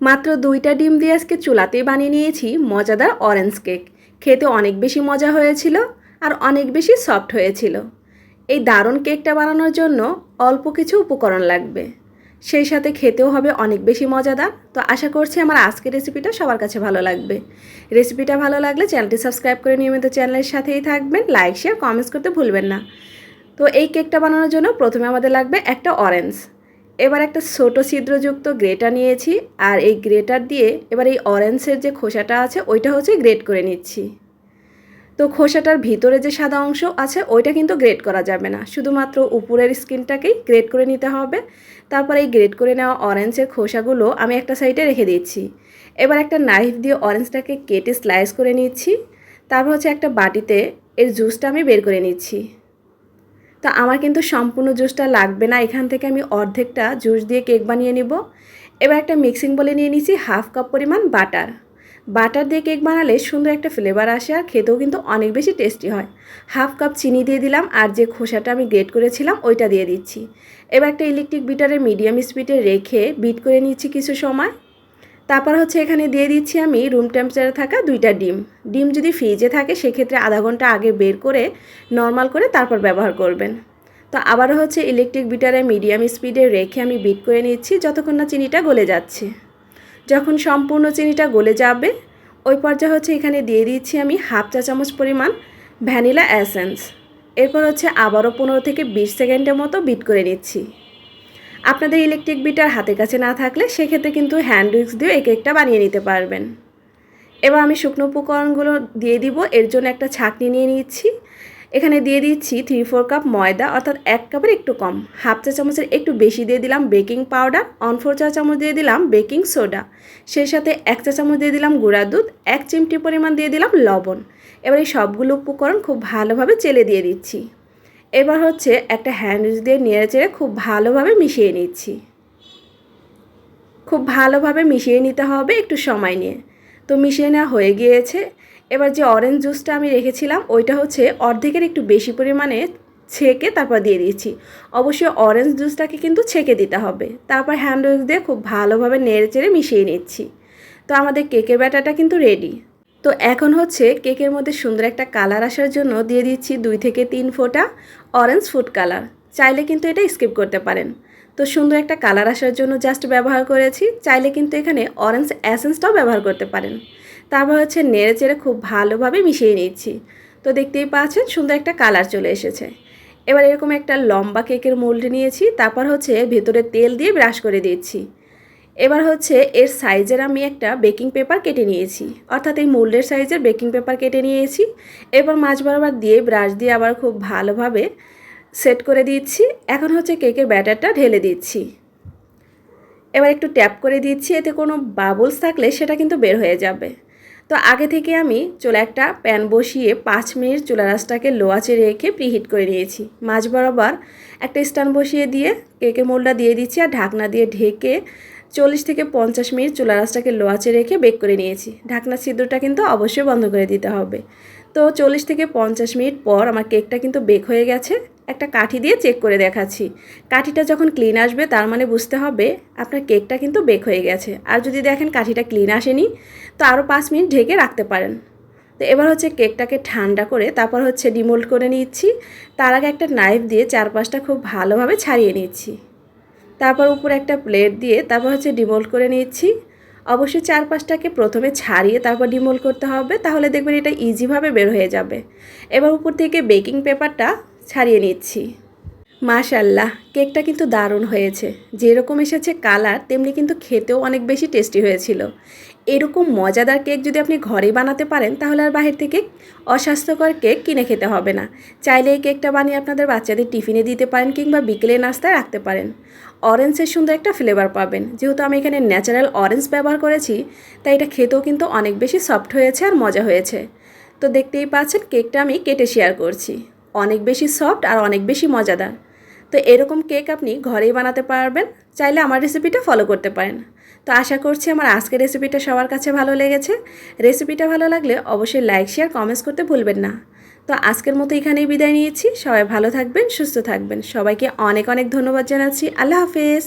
মাত্র দুইটা ডিম দিয়ে আজকে চুলাতেই বানিয়ে নিয়েছি মজাদার অরেঞ্জ কেক খেতে অনেক বেশি মজা হয়েছিল আর অনেক বেশি সফট হয়েছিল। এই দারুণ কেকটা বানানোর জন্য অল্প কিছু উপকরণ লাগবে। সেই সাথে খেতেও হবে অনেক বেশি মজাদার। তো আশা করছি আমার আজকের রেসিপিটা সবার কাছে ভালো লাগবে। রেসিপিটা ভালো লাগলে চ্যানেলটি সাবস্ক্রাইব করে নিয়মিত চ্যানেলের সাথেই থাকবেন। লাইক শেয়ার কমেন্টস করতে ভুলবেন না। তো এই কেকটা বানানোর জন্য প্রথমে আমাদের লাগবে একটা অরেঞ্জ এবার একটা ছোট ছিদ্রযুক্ত গ্রেটার নিয়েছি আর এই গ্রেটার দিয়ে এবার এই অরেঞ্জের যে খোসাটা আছে, ওইটা হচ্ছে গ্রেট করে নিচ্ছি। তো খোসাটার ভিতরে যে সাদা অংশ আছে, ওইটা কিন্তু গ্রেট করা যাবে না। শুধুমাত্র উপরের স্কিনটাকেই গ্রেট করে নিতে হবে। তারপর এই গ্রেট করে নেওয়া অরেঞ্জের খোসাগুলো আমি একটা সাইডে রেখে দিচ্ছি। এবার একটা নাইফ দিয়ে অরেঞ্জটাকে কেটে স্লাইস করে নিচ্ছি। তারপর হচ্ছে একটা বাটিতে এর জুসটা আমি বের করে নিচ্ছি। তো আমার কিন্তু সম্পূর্ণ জুসটা লাগবে না। এখান থেকে আমি অর্ধেকটা জুস দিয়ে কেক বানিয়ে নিব। এবার একটা মিক্সিং বলে নিয়ে নিচ্ছি হাফ কাপ পরিমাণ বাটার। বাটার দিয়ে কেক বানালে সুন্দর একটা ফ্লেভার আসে আর খেতেও কিন্তু অনেক বেশি টেস্টি হয়। হাফ কাপ চিনি দিয়ে দিলাম আর যে খোসাটা আমি গ্রেট করেছিলাম ওইটা দিয়ে দিচ্ছি। এবার একটা ইলেকট্রিক বিটারে মিডিয়াম স্পিডে রেখে বিট করে নিচ্ছি কিছু সময়। তারপর হচ্ছে এখানে দিয়ে দিচ্ছি আমি রুম টেম্পারেচারে থাকা দুইটা ডিম। ডিম যদি ফ্রিজে থাকে, সেক্ষেত্রে আধা ঘণ্টা আগে বের করে নর্মাল করে তারপর ব্যবহার করবেন। তো আবারও হচ্ছে ইলেকট্রিক বিটারে মিডিয়াম স্পিডে রেখে আমি বিট করে নিচ্ছি, যতক্ষণ না চিনিটা গলে যাচ্ছে। যখন সম্পূর্ণ চিনিটা গলে যাবে, ওই পর্যায়ে হচ্ছে এখানে দিয়ে দিচ্ছি আমি হাফ চা চামচ পরিমাণ ভ্যানিলা অ্যাসেন্স এরপর হচ্ছে আবারও পনেরো থেকে বিশ সেকেন্ডের মতো বিট করে নিচ্ছি। আপনাদের ইলেকট্রিক বিটার হাতের কাছে না থাকলে সেক্ষেত্রে কিন্তু হ্যান্ড উইক্স দিয়ে এই কেকটা বানিয়ে নিতে পারবেন। এবার আমি শুকনো উপকরণগুলো দিয়ে দিব, এর জন্য একটা ছাঁকনি নিয়ে নিচ্ছি। এখানে দিয়ে দিচ্ছি থ্রি ফোর কাপ ময়দা, অর্থাৎ এক কাপের একটু কম হাফ চা চামচের একটু বেশি দিয়ে দিলাম বেকিং পাউডার অন ফোর চা চামচ দিয়ে দিলাম বেকিং সোডা সেই সাথে এক চা চামচ দিয়ে দিলাম গুঁড়া দুধ, এক চিমটি পরিমাণ দিয়ে দিলাম লবণ। এবার এই সবগুলো উপকরণ খুব ভালোভাবে চেলে দিয়ে দিচ্ছি। এবার হচ্ছে একটা হ্যান্ড দিয়ে নেড়ে চেড়ে খুব ভালোভাবে মিশিয়ে নিচ্ছি। খুব ভালোভাবে মিশিয়ে নিতে হবে একটু সময় নিয়ে। তো মিশিয়ে নেওয়া হয়ে গিয়েছে। এবার যে অরেঞ্জ জুসটা আমি রেখেছিলাম, ওইটা হচ্ছে অর্ধেকের একটু বেশি পরিমাণে ছেঁকে তারপর দিয়ে দিয়েছি অবশ্যই অরেঞ্জ জুসটাকে কিন্তু ছেঁকে দিতে হবে। তারপর হ্যান্ড দিয়ে খুব ভালোভাবে নেড়ে চেড়ে মিশিয়ে নিচ্ছি। তো আমাদের কেকের ব্যাটারটা কিন্তু রেডি তো এখন হচ্ছে কেকের মধ্যে সুন্দর একটা কালার আসার জন্য দিয়ে দিচ্ছি দুই থেকে তিন ফোঁটা অরেঞ্জ ফুড কালার চাইলে কিন্তু এটা স্কিপ করতে পারেন। তো সুন্দর একটা কালার আসার জন্য জাস্ট ব্যবহার করেছি। চাইলে কিন্তু এখানে অরেঞ্জ অ্যাসেন্সটাও ব্যবহার করতে পারেন। তারপর হচ্ছে নেড়ে চেড়ে খুব ভালোভাবে মিশিয়ে নিচ্ছি। তো দেখতেই পাচ্ছেন সুন্দর একটা কালার চলে এসেছে। এবার এরকম একটা লম্বা কেকের মোল্ড নিয়েছি। তারপর হচ্ছে ভেতরে তেল দিয়ে ব্রাশ করে দিচ্ছি। এবার হচ্ছে এর সাইজের আমি একটা বেকিং পেপার কেটে নিয়েছি। অর্থাৎ এই মোল্ডের সাইজের বেকিং পেপার কেটে নিয়েছি। এরপর মাছ বরাবর দিয়ে ব্রাশ দিয়ে আবার খুব ভালোভাবে সেট করে দিচ্ছি। এখন হচ্ছে কেকের ব্যাটারটা ঢেলে দিচ্ছি। এবার একটু ট্যাপ করে দিচ্ছি, এতে কোনো বাবলস থাকলে সেটা কিন্তু বের হয়ে যাবে। তো আগে থেকে আমি চুলা একটা প্যান বসিয়ে পাঁচ মিনিট চুলা রাসটাকে লো আঁচে রেখে প্রিহিট করে নিয়েছি। মাছ বরাবর একটা স্ট্যান্ড বসিয়ে দিয়ে কেকের মোলটা দিয়ে দিচ্ছি আর ঢাকনা দিয়ে ঢেকে চল্লিশ থেকে পঞ্চাশ মিনিট চুলা রাসটাকে লো আঁচে রেখে বেক করে নিয়েছি। ঢাকনার ছিদ্রটা কিন্তু অবশ্যই বন্ধ করে দিতে হবে। তো চল্লিশ থেকে পঞ্চাশ মিনিট পর আমার কেকটা কিন্তু বেক হয়ে গেছে। একটা কাঠি দিয়ে চেক করে দেখাচ্ছি। কাঠিটা যখন ক্লিন আসবে তার মানে বুঝতে হবে আপনার কেকটা কিন্তু বেক হয়ে গেছে। আর যদি দেখেন কাঠিটা ক্লিন আসেনি, তো আরও পাঁচ মিনিট ঢেকে রাখতে পারেন। তো এবার হচ্ছে কেকটাকে ঠান্ডা করে তারপর হচ্ছে ডিমোল্ড করে নিচ্ছি। তার আগে একটা নাইফ দিয়ে চারপাশটা খুব ভালোভাবে ছাড়িয়ে নিচ্ছি। তারপর উপরে একটা প্লেট দিয়ে তারপর হচ্ছে ডিমোল্ড করে নিচ্ছি। অবশ্যই চারপাশটাকে প্রথমে ছাড়িয়ে তারপর ডিমোল্ড করতে হবে, তাহলে দেখবেন এটা ইজিভাবে বের হয়ে যাবে। এবার উপর থেকে বেকিং পেপারটা ছাড়িয়ে নিচ্ছি। মাশাল্লাহ, কেকটা কিন্তু দারুণ হয়েছে। যেরকম এসেছে কালার, তেমনি কিন্তু খেতেও অনেক বেশি টেস্টি হয়েছিল। এরকম মজাদার কেক যদি আপনি ঘরে বানাতে পারেন, তাহলে আর বাহির থেকে অস্বাস্থ্যকর কেক কিনে খেতে হবে না। চাইলে এই কেকটা বানিয়ে আপনাদের বাচ্চাদের টিফিনে দিতে পারেন কিংবা বিকেলে নাস্তায় রাখতে পারেন। অরেঞ্জের সুন্দর একটা ফ্লেভার পাবেন। যেহেতু আমি এখানে ন্যাচারাল অরেঞ্জ ব্যবহার করেছি, তাই এটা খেতেও কিন্তু অনেক বেশি সফট হয়েছে আর মজা হয়েছে। তো দেখতেই পাচ্ছেন, কেকটা আমি কেটে শেয়ার করছি। অনেক বেশি সফট আর অনেক বেশি মজাদার। তো এরকম কেক আপনি ঘরেই বানাতে পারবেন, চাইলে আমার রেসিপিটা ফলো করতে পারেন। তো আশা করছি আমার আজকের রেসিপিটা সবার কাছে ভালো লেগেছে। রেসিপিটা ভালো লাগলে অবশ্যই লাইক শেয়ার কমেন্টস করতে ভুলবেন না। তো আজকের মতো এখানেই বিদায় নিয়েছি। সবাই ভালো থাকবেন, সুস্থ থাকবেন। সবাইকে অনেক অনেক ধন্যবাদ জানাচ্ছি। আল্লাহ হাফেজ।